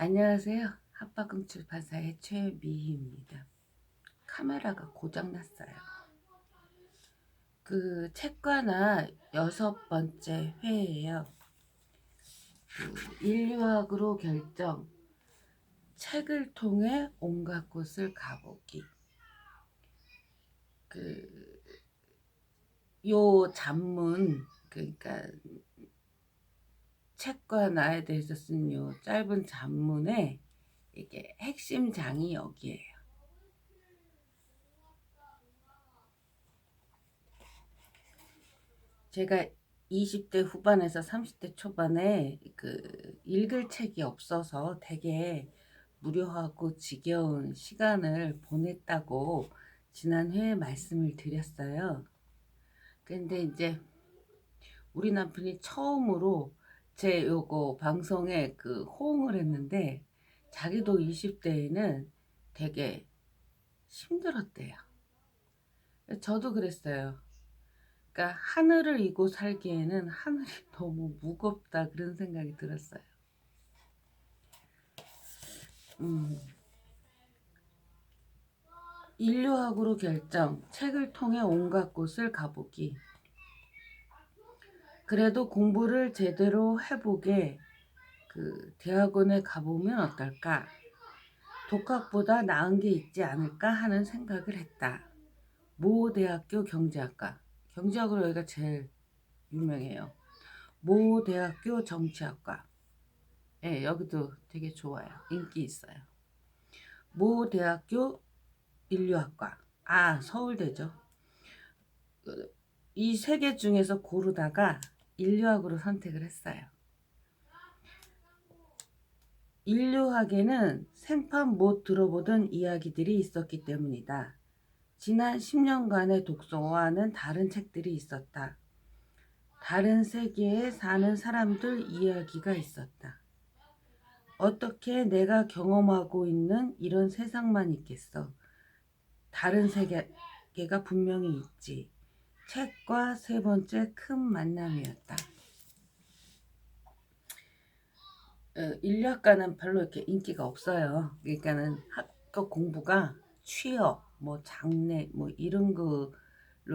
안녕하세요. 합박금 출판사의 최미희입니다. 카메라가 고장났어요. 그 책과나 여섯 번째 회예요. 그 인류학으로 결정 책을 통해 온갖 곳을 가보기. 그 요 잡문 그러니까 책과 나에 대해서 쓴 요 짧은 잡문에 이게 핵심 장이 여기에요. 제가 20대 후반에서 30대 초반에 그 읽을 책이 없어서 되게 무료하고 지겨운 시간을 보냈다고 지난 회에 말씀을 드렸어요. 근데 이제 우리 남편이 처음으로 제 요거 방송에 그 호응을 했는데 자기도 20대에는 되게 힘들었대요. 저도 그랬어요. 그러니까 하늘을 이고 살기에는 하늘이 너무 무겁다 그런 생각이 들었어요. 음. 인류학으로 결정, 책을 통해 온갖 곳을 가보기. 그래도 공부를 제대로 해보게 그 대학원에 가보면 어떨까? 독학보다 나은 게 있지 않을까 하는 생각을 했다. 모 대학교 경제학과. 경제학으로 여기가 제일 유명해요. 모 대학교 정치학과. 예, 네, 여기도 되게 좋아요. 인기 있어요. 모 대학교 인류학과. 아, 서울대죠. 이 세 개 중에서 고르다가 인류학으로 선택을 했어요. 인류학에는 생판 못 들어보던 이야기들이 있었기 때문이다. 지난 10년간의 독서와는 다른 책들이 있었다. 다른 세계에 사는 사람들 이야기가 있었다. 어떻게 내가 경험하고 있는 이런 세상만 있겠어? 다른 세계가 분명히 있지. 책과 세 번째 큰 만남이었다. 어, 인류학과는 별로 이렇게 인기가 없어요. 그러니까는 학교 공부가 취업, 뭐 장래, 뭐 이런 거로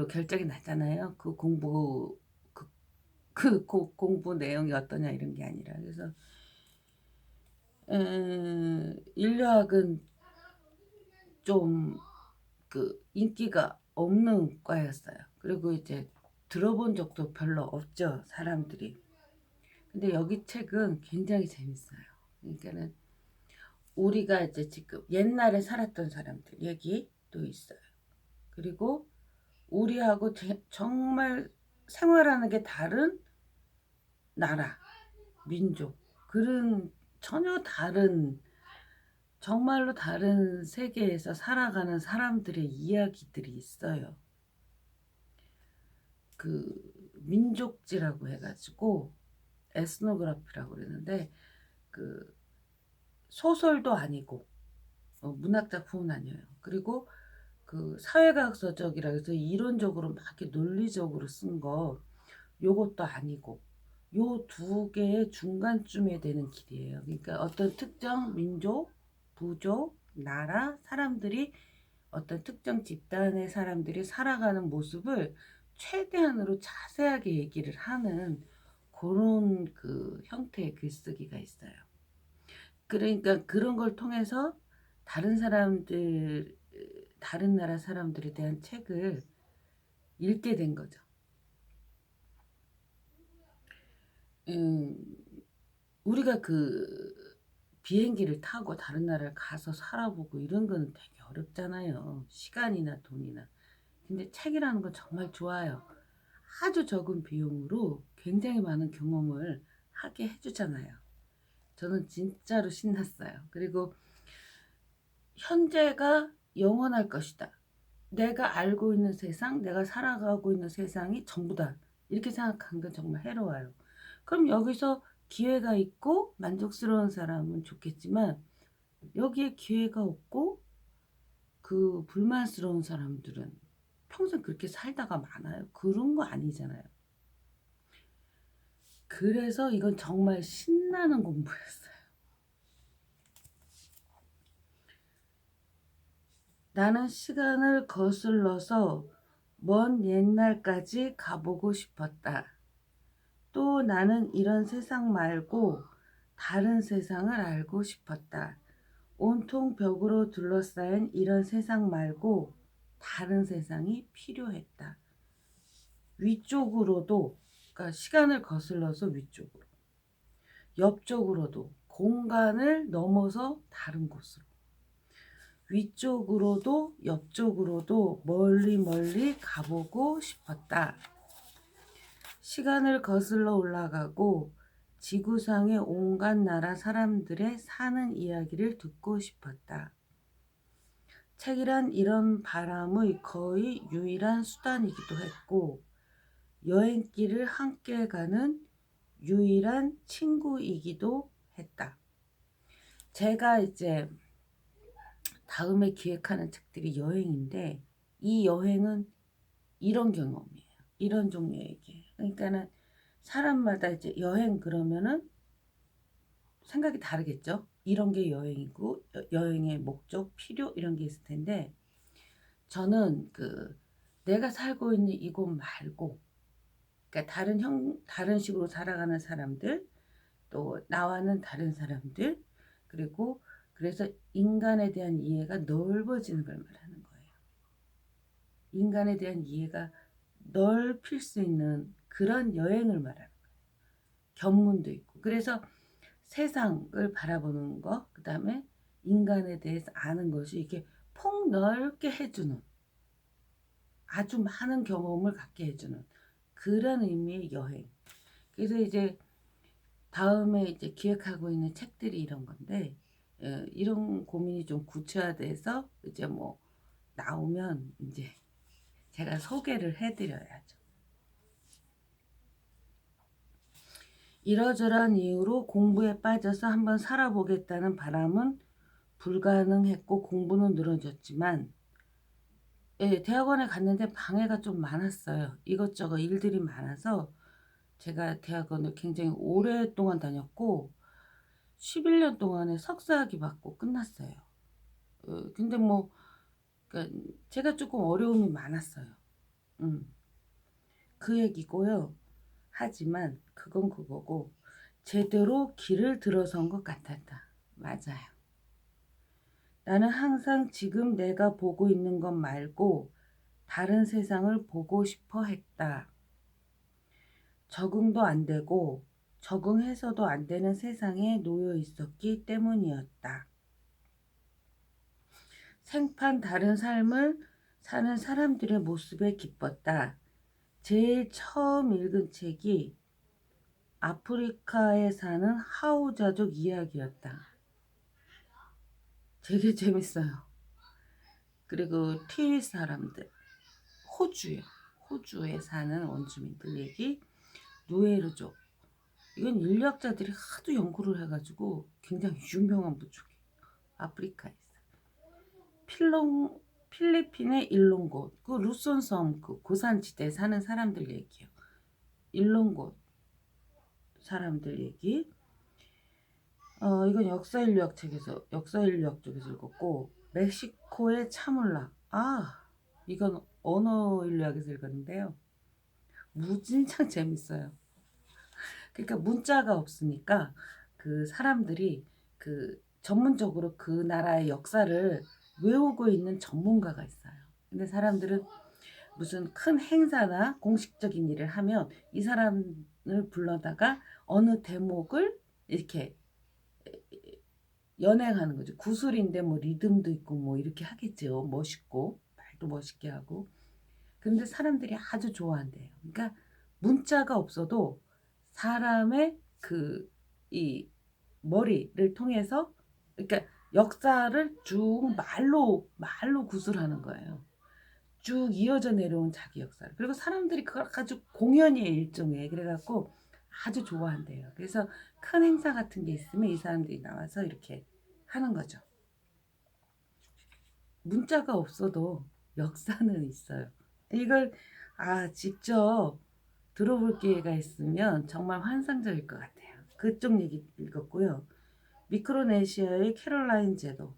결정이 나잖아요. 그 공부 그, 그 공부 내용이 어떠냐 이런 게 아니라 그래서 음, 인류학은 좀 그 인기가 없는 과였어요. 그리고 이제 들어본 적도 별로 없죠 사람들이. 근데 여기 책은 굉장히 재밌어요. 그러니까는 우리가 이제 지금 옛날에 살았던 사람들 얘기도 있어요. 그리고 우리하고 제, 정말 생활하는 게 다른 나라, 민족, 그런 전혀 다른 정말로 다른 세계에서 살아가는 사람들의 이야기들이 있어요. 그 민족지라고 해가지고 에스노그라피라고 그러는데 그 소설도 아니고 어, 문학 작품은 아니에요. 그리고 그 사회과학 서적이라 해서 이론적으로 막 이렇게 논리적으로 쓴 거 요것도 아니고 요 두 개의 중간쯤에 되는 길이에요. 그러니까 어떤 특정 민족, 부족, 나라, 사람들이 어떤 특정 집단의 사람들이 살아가는 모습을 최대한으로 자세하게 얘기를 하는 그런 그 형태의 글쓰기가 있어요. 그러니까 그런 걸 통해서 다른 사람들, 다른 나라 사람들에 대한 책을 읽게 된 거죠. 음, 우리가 그 비행기를 타고 다른 나라를 가서 살아보고 이런 거는 되게 어렵잖아요. 시간이나 돈이나. 근데 책이라는 건 정말 좋아요. 아주 적은 비용으로 굉장히 많은 경험을 하게 해주잖아요. 저는 진짜로 신났어요. 그리고 현재가 영원할 것이다. 내가 알고 있는 세상, 내가 살아가고 있는 세상이 전부다. 이렇게 생각한 건 정말 해로워요. 그럼 여기서 기회가 있고 만족스러운 사람은 좋겠지만 여기에 기회가 없고 그 불만스러운 사람들은 평생 그렇게 살다가 많아요? 그런 거 아니잖아요. 그래서 이건 정말 신나는 공부였어요. 나는 시간을 거슬러서 먼 옛날까지 가보고 싶었다. 또 나는 이런 세상 말고 다른 세상을 알고 싶었다. 온통 벽으로 둘러싸인 이런 세상 말고 다른 세상이 필요했다. 위쪽으로도, 그러니까 시간을 거슬러서 위쪽으로, 옆쪽으로도 공간을 넘어서 다른 곳으로, 위쪽으로도 옆쪽으로도 멀리 멀리 가보고 싶었다. 시간을 거슬러 올라가고 지구상의 온갖 나라 사람들의 사는 이야기를 듣고 싶었다. 책이란 이런 바람의 거의 유일한 수단이기도 했고, 여행길을 함께 가는 유일한 친구이기도 했다. 제가 이제 다음에 기획하는 책들이 여행인데, 이 여행은 이런 경험이에요. 이런 종류의 얘기예요. 그러니까는 사람마다 이제 여행 그러면은 생각이 다르겠죠. 이런 게 여행이고 여- 여행의 목적, 필요 이런 게 있을 텐데 저는 그 내가 살고 있는 이곳 말고 그러니까 다른 형 다른 식으로 살아가는 사람들 또 나와는 다른 사람들 그리고 그래서 인간에 대한 이해가 넓어지는 걸 말하는 거예요. 인간에 대한 이해가 넓힐 수 있는 그런 여행을 말하는 거예요. 견문도 있고. 그래서 세상을 바라보는 거, 그 다음에 인간에 대해서 아는 것이 이렇게 폭넓게 해주는 아주 많은 경험을 갖게 해주는 그런 의미의 여행. 그래서 이제 다음에 이제 기획하고 있는 책들이 이런 건데, 어, 이런 고민이 좀 구체화돼서 이제 뭐 나오면 이제 제가 소개를 해드려야죠. 이러저러한 이유로 공부에 빠져서 한번 살아보겠다는 바람은 불가능했고 공부는 늘어졌지만 예, 대학원에 갔는데 방해가 좀 많았어요. 이것저것 일들이 많아서 제가 대학원을 굉장히 오랫동안 다녔고 11년 동안에 석사학위 받고 끝났어요. 어, 근데 뭐 그러니까 제가 조금 어려움이 많았어요. 음. 그 얘기고요. 하지만 그건 그거고 제대로 길을 들어선 것 같았다. 맞아요. 나는 항상 지금 내가 보고 있는 것 말고 다른 세상을 보고 싶어 했다. 적응도 안 되고 적응해서도 안 되는 세상에 놓여 있었기 때문이었다. 생판 다른 삶을 사는 사람들의 모습에 기뻤다. 제일 처음 읽은 책이 아프리카에 사는 하우자족 이야기였다. 되게 재밌어요. 그리고 티위 사람들, 호주요. 호주에 사는 원주민들 얘기, 누에르족. 이건 인류학자들이 하도 연구를 해가지고 굉장히 유명한 부족이에요. 아프리카에 있어요. 필롱, 필리핀의 일롱곳, 그 루손섬 그 고산지대에 사는 사람들 얘기예요. 일롱곳 사람들 얘기. 어, 이건 역사인류학 책에서 역사인류학 쪽에서 읽었고 멕시코의 차물락. 아, 이건 언어인류학에서 읽었는데요. 무진장 재밌어요. 그러니까 문자가 없으니까 그 사람들이 그 전문적으로 그 나라의 역사를 외우고 있는 전문가가 있어요. 근데 사람들은 무슨 큰 행사나 공식적인 일을 하면 이 사람을 불러다가 어느 대목을 이렇게 연행하는 거죠. 구슬인데 뭐 리듬도 있고 뭐 이렇게 하겠죠. 멋있고 말도 멋있게 하고. 근데 사람들이 아주 좋아한대요. 그러니까 문자가 없어도 사람의 그 이 머리를 통해서 그러니까 역사를 쭉 말로 말로 구술하는 거예요. 쭉 이어져 내려온 자기 역사를. 그리고 사람들이 그걸 아주 공연이에요 일종의. 그래갖고 아주 좋아한대요. 그래서 큰 행사 같은 게 있으면 이 사람들이 나와서 이렇게 하는 거죠. 문자가 없어도 역사는 있어요. 이걸 아 직접 들어볼 기회가 있으면 정말 환상적일 것 같아요. 그쪽 얘기 읽었고요. 미크로네시아의 캐롤라인 제도.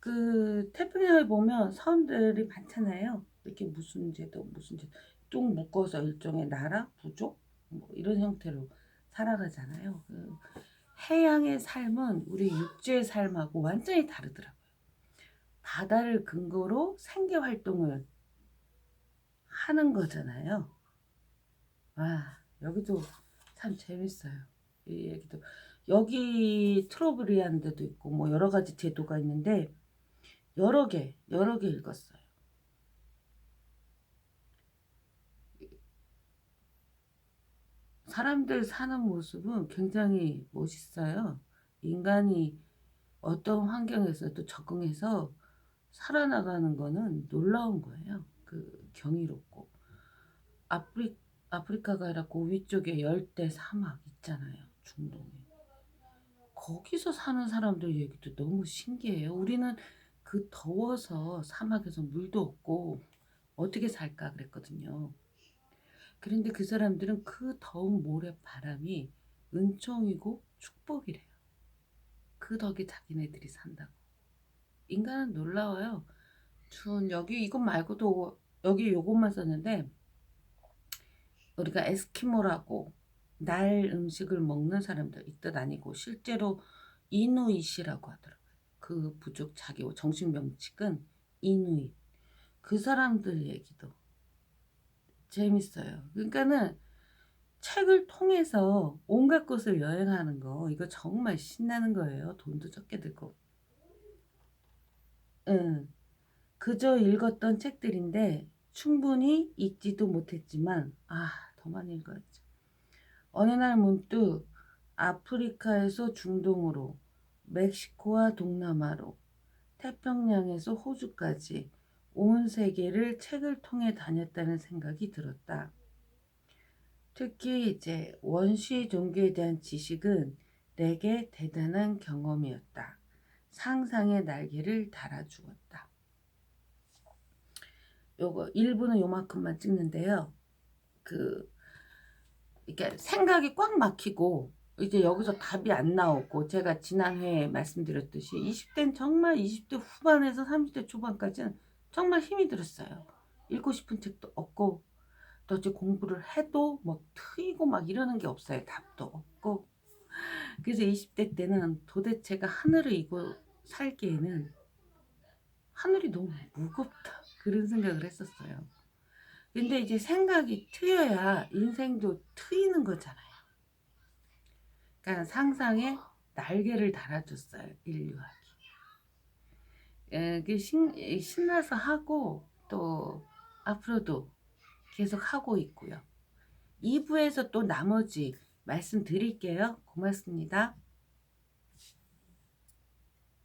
그그 태평양에 보면 섬들이 많잖아요. 이렇게 무슨 제도 무슨 제도 쭉 묶어서 일종의 나라, 부족 뭐 이런 형태로 살아가잖아요. 그 해양의 삶은 우리 육지의 삶하고 완전히 다르더라고요. 바다를 근거로 생계 활동을 하는 거잖아요. 와, 여기도 참 재밌어요. 이 얘기도. 여기 트로브리안 데도 있고 뭐 여러 가지 제도가 있는데 여러 개, 여러 개 읽었어요. 사람들 사는 모습은 굉장히 멋있어요. 인간이 어떤 환경에서도 적응해서 살아나가는 거는 놀라운 거예요. 그 경이롭고. 아프리, 아프리카가 아니라 그 위쪽에 열대 사막 있잖아요. 중동에. 거기서 사는 사람들 얘기도 너무 신기해요. 우리는 그 더워서 사막에서 물도 없고 어떻게 살까 그랬거든요. 그런데 그 사람들은 그 더운 모래 바람이 은총이고 축복이래요. 그 덕에 자기네들이 산다고. 인간은 놀라워요. 전 여기 이것 말고도 여기 요것만 썼는데 우리가 에스키모라고 날 음식을 먹는 사람들 있듯 아니고 실제로 이누이시라고 하더라고요. 그 부족 자기 정식 명칭은 이누잇. 그 사람들 얘기도 재밌어요. 그러니까는 책을 통해서 온갖 곳을 여행하는 거 이거 정말 신나는 거예요. 돈도 적게 들고. 응. 그저 읽었던 책들인데 충분히 읽지도 못했지만 아, 더 많이 읽어야지. 어느 날 문득 아프리카에서 중동으로 멕시코와 동남아로 태평양에서 호주까지 온 세계를 책을 통해 다녔다는 생각이 들었다. 특히 이제 원시 종교에 대한 지식은 내게 대단한 경험이었다. 상상의 날개를 달아주었다. 요거 일부는 요만큼만 찍는데요. 그 이렇게 생각이 꽉 막히고 이제 여기서 답이 안 나오고 제가 지난 회에 말씀드렸듯이 20대는 정말 20대 후반에서 30대 초반까지는 정말 힘이 들었어요. 읽고 싶은 책도 없고 또 이제 공부를 해도 막 트이고 막 이러는 게 없어요. 답도 없고 그래서 20대 때는 도대체가 하늘을 이고 살기에는 하늘이 너무 무겁다 그런 생각을 했었어요. 근데 이제 생각이 트여야 인생도 트이는 거잖아요. 그러니까 상상에 날개를 달아줬어요. 인류학 이. 에, 그 신, 신나서 하고 또 앞으로도 계속 하고 있고요. 2부에서 또 나머지 말씀드릴게요. 고맙습니다.